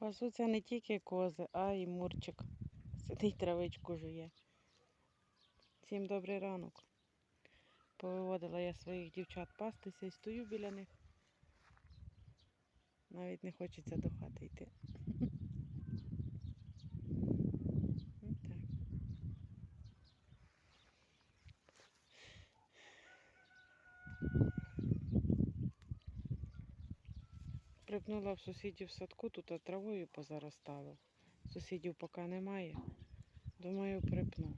Пасуться не тільки кози, а й мурчик. Сидить травичку жує. Всім добрий ранок. Повиводила я своїх дівчат пастися і стою біля них. Навіть не хочеться до хати йти. Ну, так. Припнула в сусідів в садку, тут травою позаростало. Сусідів поки немає. Думаю, припну.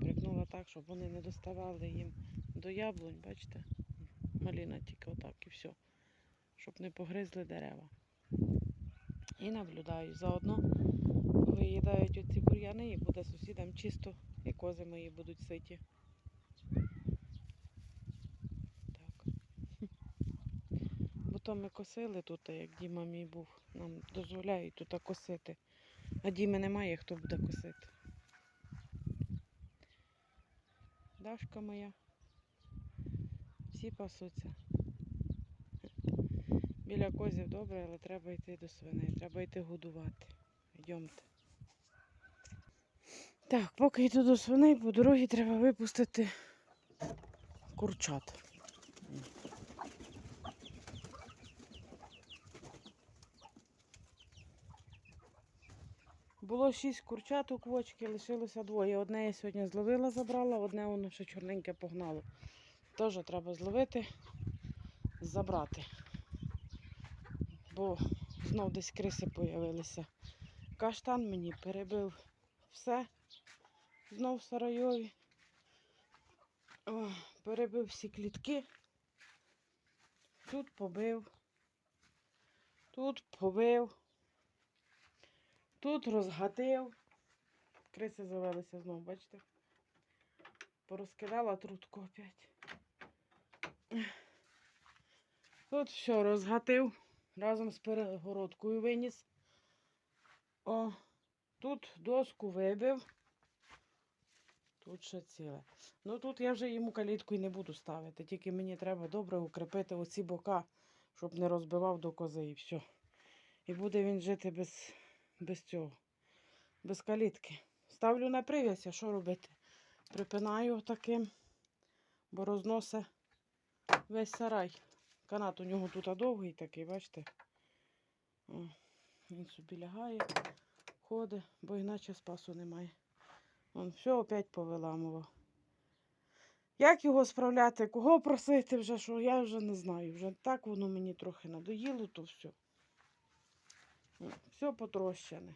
Припнула так, щоб вони не доставали їм до яблунь, бачите? Маліна тільки отак і все. Щоб не погризли дерева. І наблюдаю. Заодно виїдають оці бур'яни і буде сусідам чисто, і кози мої будуть ситі. Так. Бо то ми косили тут, як Діма мій був. Нам дозволяють тут косити. А Діми немає, хто буде косити. Дашка моя. Всі пасуться. Біля козів добре, але треба йти до свиней, треба йти годувати. Йдемте. Так, поки йду до свиней, по дорозі треба випустити курчат. Було шість курчат у квочки, лишилося двоє. Одне я сьогодні зловила, забрала, одне воно ще чорненьке погнало. Теж треба зловити, забрати. Бо знов десь криси появилися. Каштан мені перебив все. Знов Сарайові. О, перебив всі клітки. Тут побив. Тут побив. Тут розгатив. Криси завелися знову, бачите? Порозкидала трутку опять. Тут все розгатив. Разом з перегородкою виніс. О, тут доску вибив. Тут ще ціле. Ну тут я вже йому калітку і не буду ставити. Тільки мені треба добре укріпити оці бока, щоб не розбивав до кози і все. І буде він жити без, без цього, без калітки. Ставлю на прив'язь, а що робити? Припинаю таким, бо розносить весь сарай. Канат у нього тут довгий такий, бачите? О, він собі лягає, ходить, бо іначе спасу немає. Он все опять повиламував. Як його справляти, кого просити вже, що я вже не знаю. Вже так воно мені трохи надоїло, то все. Все потрощене.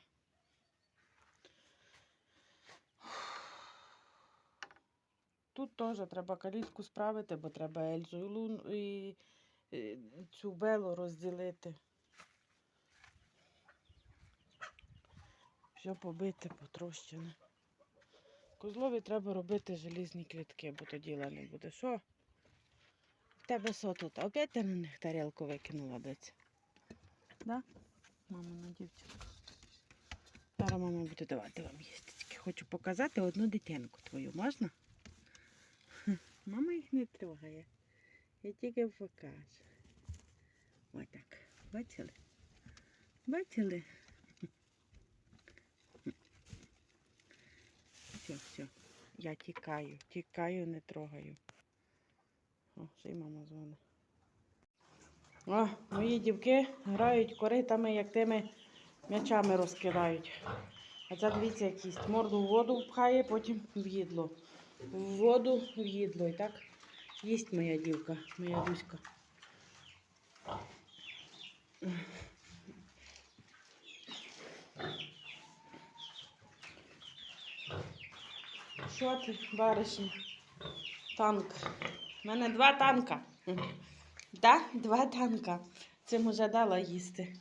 Тут теж треба калітку справити, бо треба Ельзу і, Лун, і, цю белу розділити. Все побите, потрощене. Козлові треба робити желізні клітки, бо то діла не буде. Що? В тебе що тут? Опять ти на них тарілку викинула десь? Да? Мамина дівчинка. Зараз мама буде давати вам їсти. Хочу показати одну дитинку твою. Можна? Мама їх не трогає. Я тільки покажу. Отак. Бачили? Бачили? Все, все. Я тікаю, тікаю, не трогаю. О, ще й мама дзвонить. О, мої дівки грають коритами, як тими м'ячами розкидають. А ця дивіться, як їсть. Морду в воду пхає, потім в їдло. В воду в їдло. І так їсть моя дівка, моя дуська. Що ти, баришня? Танк. У мене два танка. Да? Два танка. Цим уже дала їсти.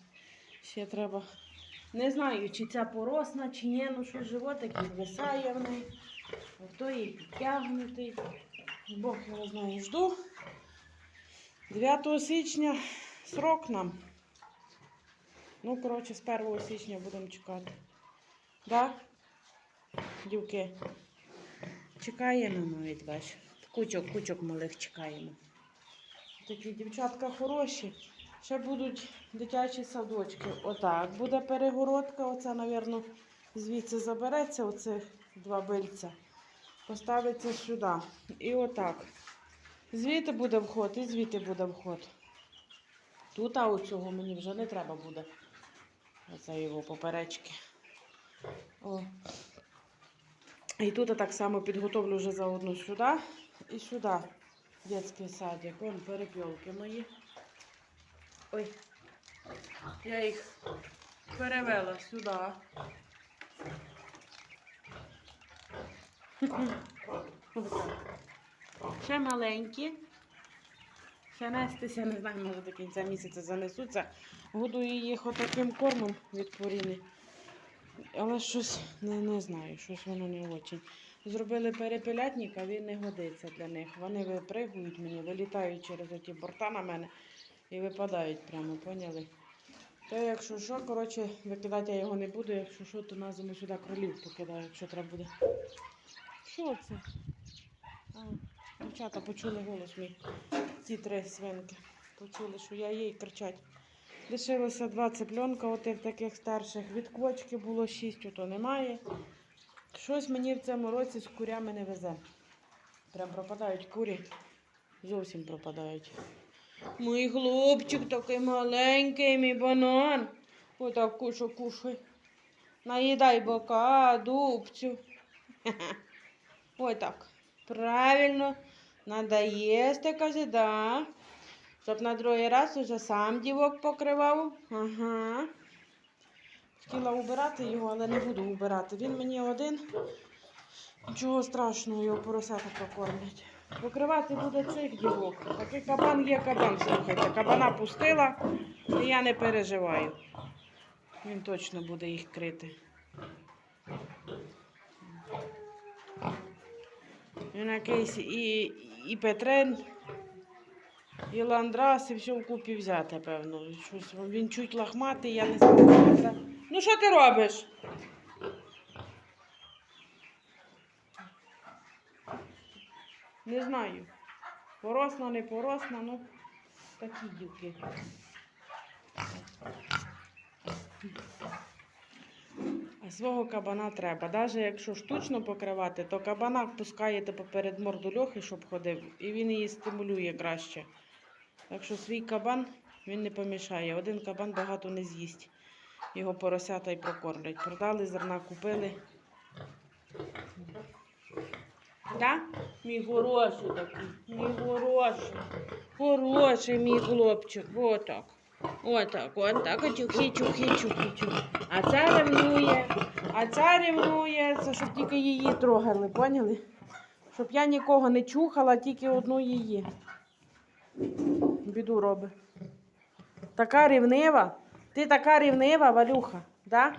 Ще треба. Не знаю, чи ця поросна, чи ні, ну що животик відвисає в неї. А то її підтягнутий. Бог його знає, жду. 9 січня срок нам. Ну, коротше, з 1 січня будемо чекати. Да? Дівки. Чекаємо ми від. Кучок, кучок малих чекаємо. Такі дівчатка хороші. Ще будуть дитячі садочки. Отак буде перегородка. Оце, мабуть, звідси забереться оцих два бильця. Поставиться сюди. І отак. Звідти буде вход, і звідти буде вход. Тут, а оцього мені вже не треба буде. Оце його поперечки. О. І тут я так само підготовлю вже заодно сюди і сюди. Детський садик. Вон перепілки мої. Ой. Я їх перевела сюди. Ще маленькі. Ще нестися, не знаю, може до кінця місяця занесуться. Годую їх отаким кормом від поріни. Але щось не, не знаю, щось воно не очень. Зробили перепелятник, а він не годиться для них. Вони випригують мені, вилітають через оті борта на мене і випадають прямо, поняли? То якщо що, коротше, викидати я його не буду, якщо що, то на зиму сюди кролів покидаю, якщо треба буде. Що це? А, дівчата почули голос мій. Ці три свинки. Почули, що я їй кричать. Лишилося два цыпленка, отих таких старших. Від квочки було шість, ото немає. Щось мені в цьому році з курями не везе. Прям пропадають курі. Зовсім пропадають. Мій хлопчик такий маленький, мій банан. Отак кушай, кушай. Наїдай бока, дубцю. Ой так. Правильно. Надо їсти, каже, да. Щоб на другий раз уже сам дівок покривав. Ага. Хотіла убирати його, але не буду убирати. Він мені один. Нічого страшного, його поросята прокормлять. Покривати буде цих дівок. Такий кабан є кабан, слухайте. Кабана пустила, і я не переживаю. Він точно буде їх крити. Він якийсь і, і Петрен, і Ландрас, і все вкупі взяти, певно. Щось, він чуть лахматий, я не знаю. Ну що ти робиш? Не знаю. Поросна, не поросна, ну такі дівки. А свого кабана треба. Навіть якщо штучно покривати, то кабана пускаєте поперед морду льохи, щоб ходив, і він її стимулює краще. Так що свій кабан він не помішає. Один кабан багато не з'їсть. Його поросята й прокормлять. Продали, зерна купили. Да? Мій хороший такий, мій хороший. Хороший мій хлопчик. Отак. Отак, отак. Чухи, чухи, чухи, чухи. А ця ревнує, а ця ревнує, це щоб тільки її трогали, поняли? Щоб я нікого не чухала, тільки одну її. Біду робить. Така рівнива. Ти така рівнива, Валюха, да?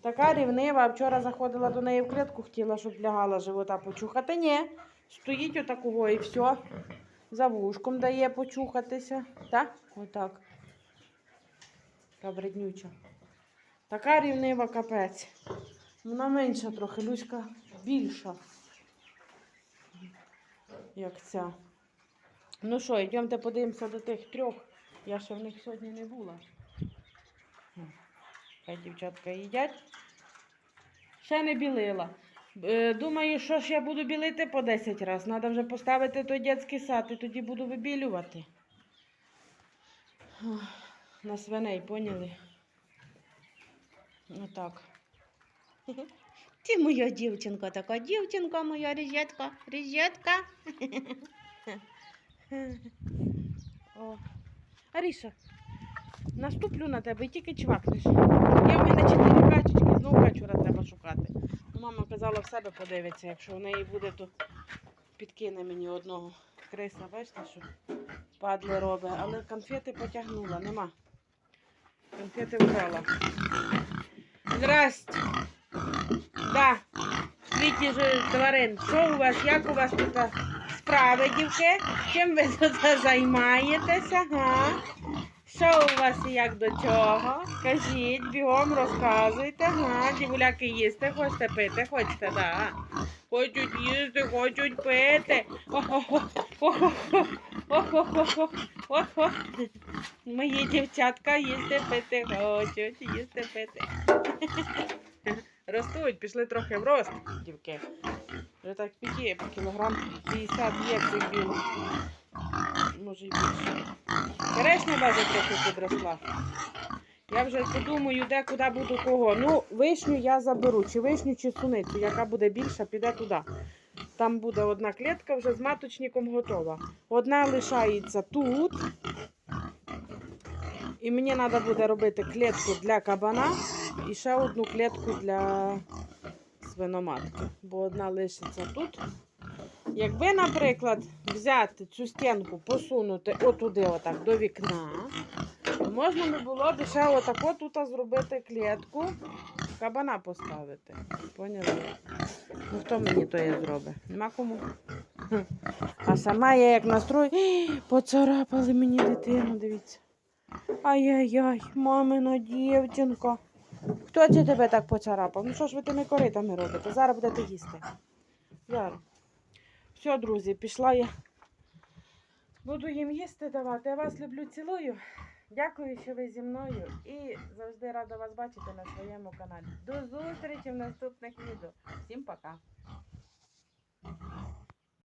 Така рівнива. Вчора заходила до неї в клітку, хотіла, щоб лягала живота почухати. Ні. Стоїть отакого і все. За вушком дає почухатися. Так? Отак. Така. Така рівнива капець. Вона менша трохи, Люська більша. Як ця. Ну що, йдемте подивимося до тих трьох. Я ще в них сьогодні не була. Хай дівчатка їдять. Ще не білила. Е, Думаю, що ж я буду білити по 10 разів. Треба вже поставити той дитячий сад і тоді буду вибілювати. Ох, На свиней, поняли? Отак. Ти моя дівчинка, така дівчинка моя різетка, різетка. О. Аріша, наступлю на тебе і тільки чвакнеш. Є в мене чотири качечки, знову качура треба шукати. Ну, Мама казала в себе подивиться, якщо в неї буде, то підкине мені одного. Криса, бачите, що падли робить. Але конфети потягнула, нема. Конфети вкрала. Здрасте. Да. Світі тварин. Що у вас, як у вас тут справи, дівки? Чим ви займаєтеся? Га? Що у вас? і як до чого? Кажіть, бігом розказуйте. Га, дівуляки їсти, хочете пити, хочете, да. Хочуть їсти, хочуть пити. О-хо-хо, о-хо-хо, о-хо-хо, о-хо. Мої дівчатка їсти пити хочуть, їсти пити. Ростуть, пішли трохи в рост, дівки. Вже так підє, кілограм 50 є цих білих. Може й більше. Черешня навіть трохи підросла. Я вже подумаю, де куди буду кого. Ну, вишню я заберу, чи вишню, чи суницю, яка буде більша, піде туди. Там буде одна клітка вже з маточником готова. Одна лишається тут. І мені треба буде робити клітку для кабана і ще одну клітку для свиноматки. Бо одна лишиться тут. Якби, наприклад, взяти цю стінку, посунути отуди, отак, до вікна, можна би було б ще отако тут зробити клітку, кабана поставити. Поняли? Ну хто мені то є зробить? Нема кому. А сама я як настрою, поцарапали мені дитину, дивіться. Ай-яй-яй, мамина дівчинка. Хто це тебе так поцарапав? Ну що ж ви тими коритами робите? Зараз будете їсти. Зараз. Все, друзі, пішла я. Буду їм їсти давати. Я вас люблю, цілую. Дякую, що ви зі мною. І завжди рада вас бачити на своєму каналі. До зустрічі в наступних відео. Всім пока.